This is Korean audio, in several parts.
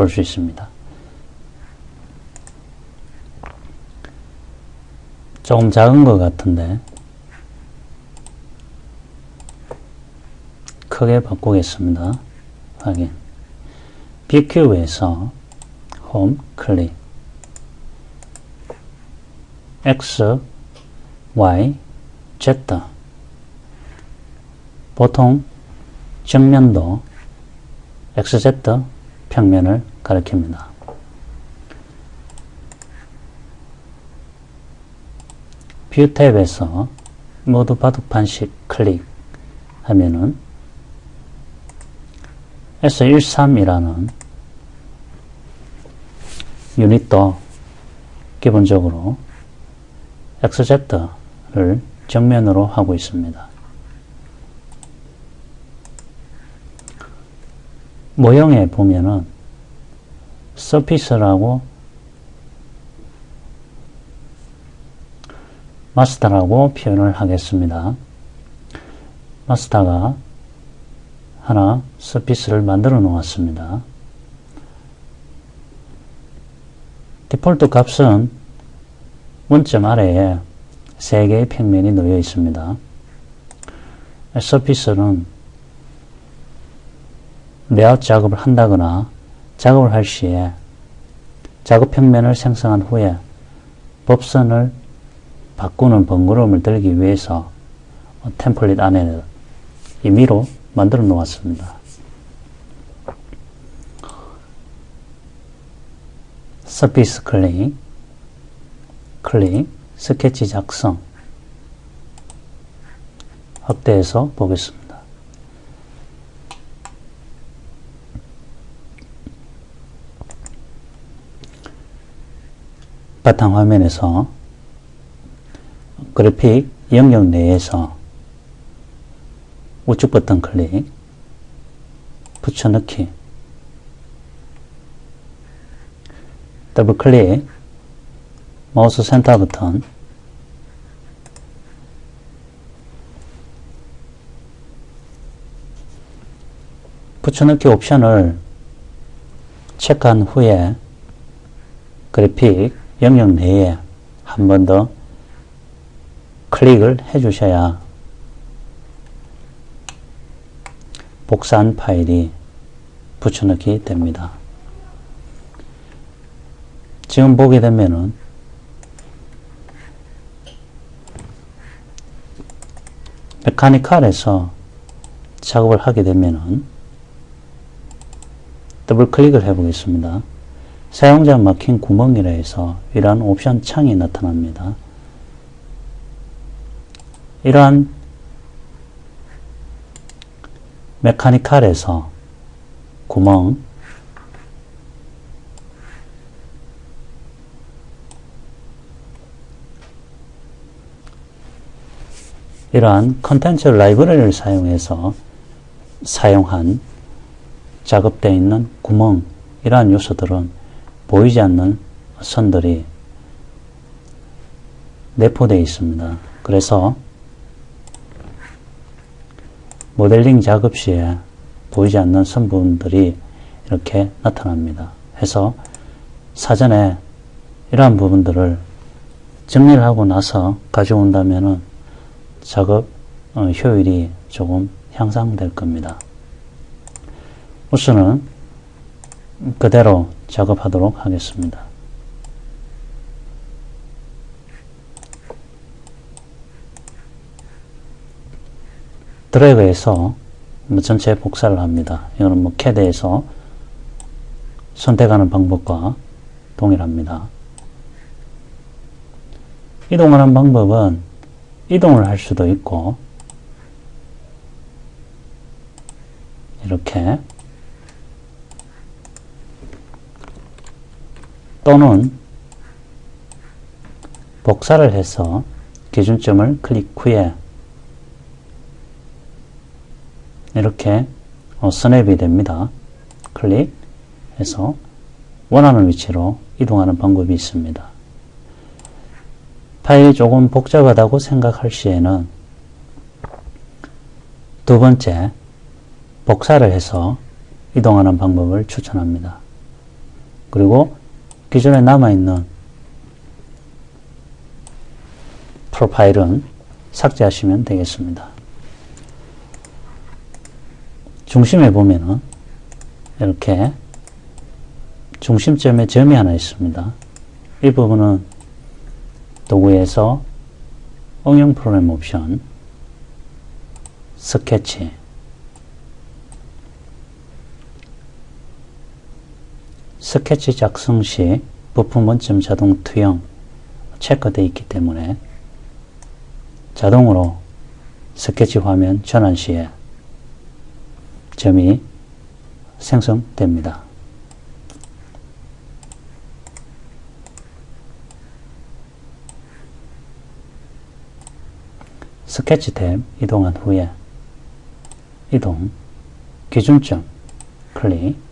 볼 수 있습니다. 조금 작은 것 같은데 크게 바꾸겠습니다. 확인. BQ에서 홈 클릭 X, Y, Z 보통 정면도 XZ 평면을 가리킵니다. 뷰 탭에서 모두 바둑판식 클릭하면은 S13이라는 유닛도 기본적으로 XZ를 정면으로 하고 있습니다. 모형에 보면은 서피스라고 마스터라고 표현을 하겠습니다. 마스터가 하나 서피스를 만들어 놓았습니다. 디폴트 값은 원점 아래에 세 개의 평면이 놓여 있습니다. 서피스는 레이아웃 작업을 한다거나 작업을 할 시에 작업 평면을 생성한 후에 법선을 바꾸는 번거로움을 들기 위해서 템플릿 안에 임의로 만들어 놓았습니다. 서피스 클릭, 클릭, 스케치 작성, 확대해서 보겠습니다. 바탕 화면에서 그래픽 영역 내에서 우측 버튼 클릭, 붙여넣기, 더블 클릭, 마우스 센터 버튼, 붙여넣기 옵션을 체크한 후에 그래픽 영역 내에 한 번 더 클릭을 해 주셔야 복사한 파일이 붙여넣기 됩니다. 지금 보게 되면은 메카니컬에서 작업을 하게 되면은 더블 클릭을 해 보겠습니다. 사용자 막힌 구멍이라 해서 이러한 옵션 창이 나타납니다. 이러한 메카니컬에서 구멍 이러한 컨텐츠 라이브러리를 사용해서 사용한 작업되어 있는 구멍 이러한 요소들은 보이지 않는 선들이 내포되어 있습니다. 그래서 모델링 작업 시에 보이지 않는 선 부분들이 이렇게 나타납니다. 해서 사전에 이러한 부분들을 정리를 하고 나서 가져온다면 작업 어, 효율이 조금 향상될 겁니다. 우선은 그대로 작업하도록 하겠습니다. 드래그해서 뭐 전체 복사를 합니다. 이거는 뭐 캐드에서 선택하는 방법과 동일합니다. 이동하는 방법은 이동을 할 수도 있고 이렇게 또는 복사를 해서 기준점을 클릭 후에 이렇게 어, 스냅이 됩니다. 클릭해서 원하는 위치로 이동하는 방법이 있습니다. 파일이 조금 복잡하다고 생각할 시에는 두 번째 복사를 해서 이동하는 방법을 추천합니다. 그리고 기존에 남아있는 프로파일은 삭제하시면 되겠습니다. 중심에 보면은 이렇게 중심점에 점이 하나 있습니다. 이 부분은 도구에서 응용 프로그램 옵션 스케치 스케치 작성 시 부품 원점 자동 투영 체크되어 있기 때문에 자동으로 스케치 화면 전환 시에 점이 생성됩니다. 스케치 탭 이동한 후에 이동 기준점 클릭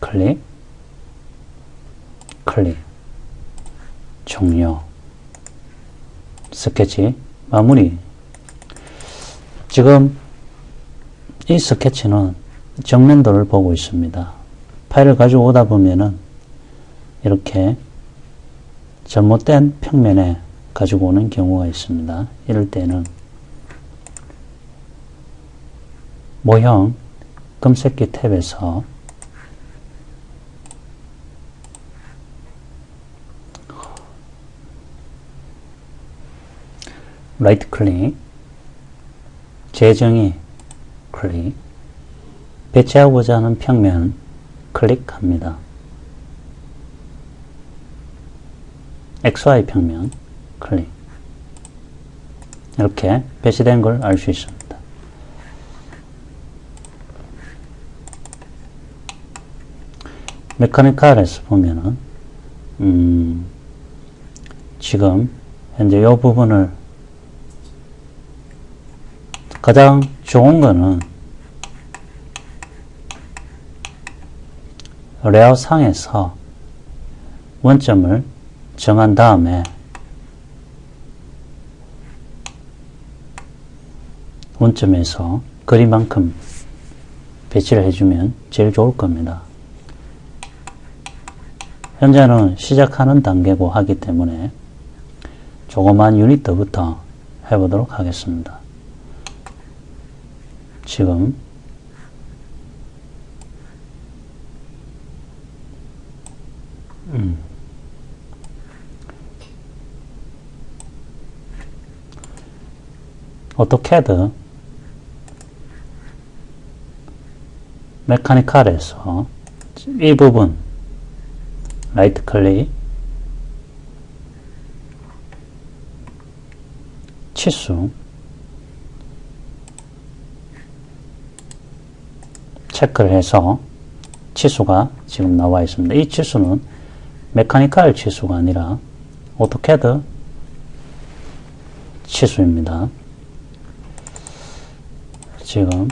클릭. 클릭. 종료. 스케치. 마무리. 지금 이 스케치는 정면도를 보고 있습니다. 파일을 가지고 오다 보면은 이렇게 잘못된 평면에 가지고 오는 경우가 있습니다. 이럴 때는 모형 검색기 탭에서 라이트 클릭 재정의 클릭 배치하고자 하는 평면 클릭합니다. XY 평면 클릭 이렇게 배치된 걸 알 수 있습니다. 메카니컬에서 보면은 음, 지금 현재 이 부분을 가장 좋은 거는 레이아웃 상에서 원점을 정한 다음에 원점에서 거리만큼 배치를 해주면 제일 좋을 겁니다. 현재는 시작하는 단계고 하기 때문에 조그만 유니트부터 해보도록 하겠습니다. 지금 음. 오토캐드 메카니컬에서 이 부분 라이트 클릭 치수 체크를 해서 치수가 지금 나와 있습니다. 이 치수는 메카니컬 치수가 아니라 오토캐드 치수입니다. 지금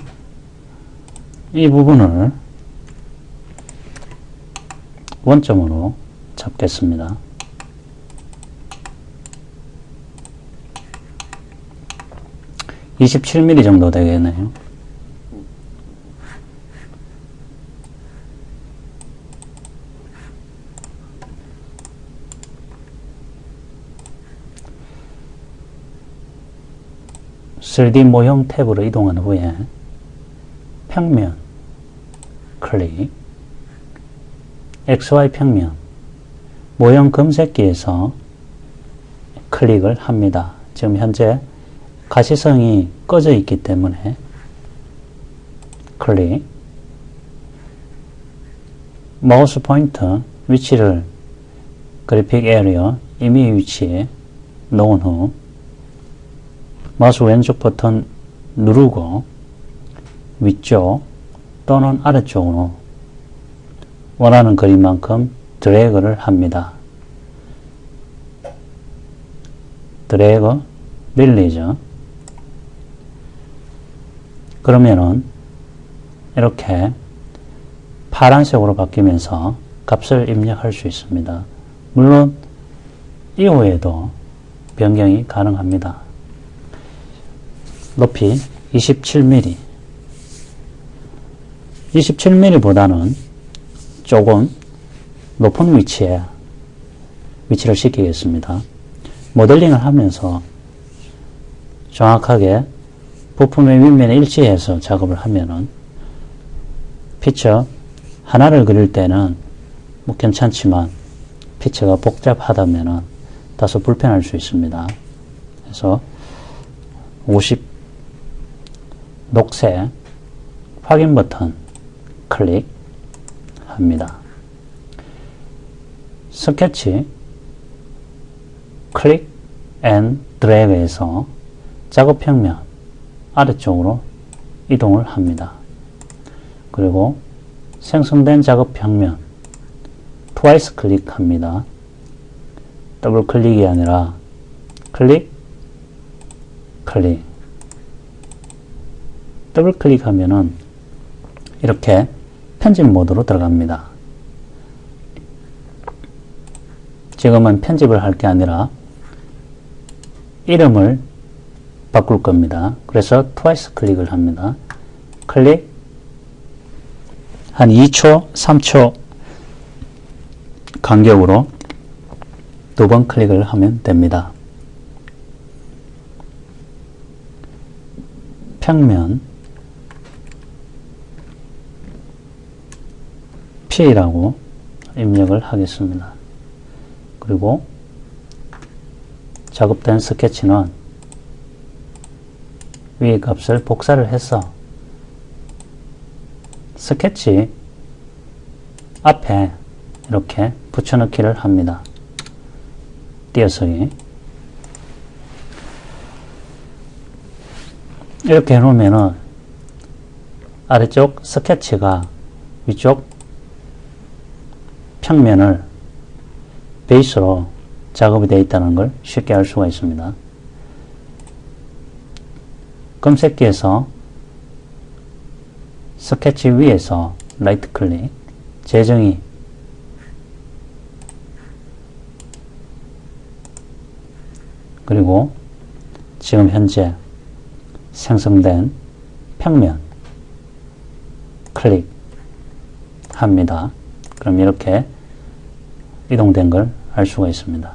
이 부분을 원점으로 잡겠습니다. (27 mm) 정도 되겠네요. (3D) 모형 탭으로 이동한 후에 평면 클릭 XY 평면 모형 검색기에서 클릭을 합니다. 지금 현재 가시성이 꺼져 있기 때문에 클릭 마우스 포인터 위치를 그래픽 에리어 이미 위치에 놓은 후 마우스 왼쪽 버튼 누르고 위쪽 또는 아래쪽으로 원하는 그림만큼 드래그를 합니다. 드래그 릴리즈 그러면은 이렇게 파란색으로 바뀌면서 값을 입력할 수 있습니다. 물론 이후에도 변경이 가능합니다. 높이 27mm 27mm보다는 조금 높은 위치에 위치를 시키겠습니다. 모델링을 하면서 정확하게 부품의 윗면에 일치해서 작업을 하면은 피처 하나를 그릴 때는 뭐 괜찮지만 피처가 복잡하다면은 다소 불편할 수 있습니다. 그래서 50 녹색 확인 버튼 클릭합니다. 스케치 클릭 앤 드래그해서 작업 평면 아래쪽으로 이동을 합니다. 그리고 생성된 작업 평면 트와이스 클릭합니다. 더블 클릭이 아니라 클릭 클릭 더블 클릭하면은 이렇게 편집 모드로 들어갑니다. 지금은 편집을 할 게 아니라 이름을 바꿀 겁니다. 그래서 트와이스 클릭을 합니다. 클릭 한 2초, 3초 간격으로 두 번 클릭을 하면 됩니다. 평면 P라고 입력을 하겠습니다. 그리고 작업된 스케치는 위의 값을 복사를 해서 스케치 앞에 이렇게 붙여넣기를 합니다. 띄어쓰기 이렇게 해놓으면은 아래쪽 스케치가 위쪽 평면을 베이스로 작업이 되어 있다는 걸 쉽게 알 수가 있습니다. 검색기에서 스케치 위에서 라이트 클릭, 재정의 그리고 지금 현재 생성된 평면 클릭합니다. 그럼 이렇게 이동된 걸 알 수가 있습니다.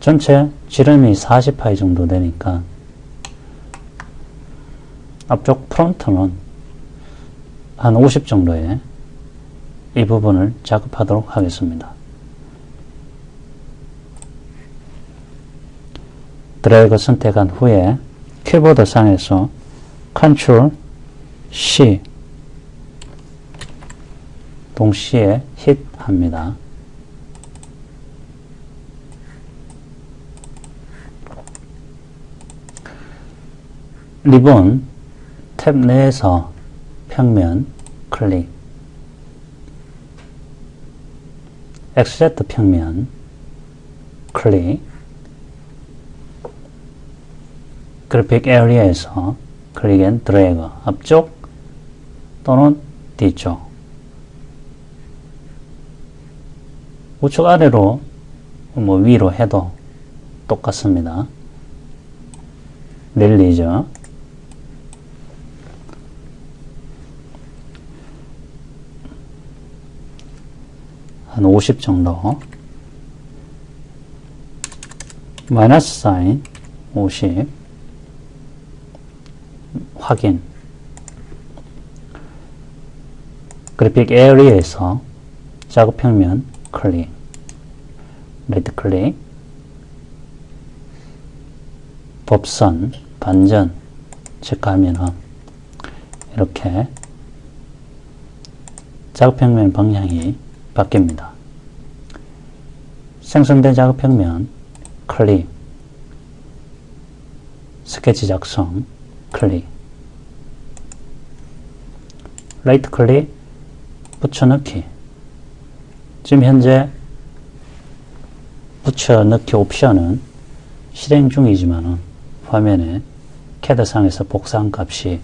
전체 지름이 40파이 정도 되니까 앞쪽 프론트는 한 50 정도의 이 부분을 작업하도록 하겠습니다. 드래그 선택한 후에 키보드 상에서 Ctrl C 동시에 힛 합니다. 리본 탭 내에서 평면 클릭 XZ 평면 클릭 그래픽 에리어에서 클릭 앤 드래그 앞쪽 또는 뒤쪽. 우측 아래로 뭐 위로 해도 똑같습니다. 릴리즈 한50 정도. 마이너스 사인 50 확인. 그래픽 에어리에서 작업 평면 클릭. 레드 클릭 법선 반전 체크하면 이렇게 작업 평면 방향이 바뀝니다. 생성된 작업 평면 클릭. 스케치 작성 클릭 라이트 클릭 붙여넣기. 지금 현재 붙여넣기 옵션은 실행 중이지만 화면에 캐드상에서 복사한 값이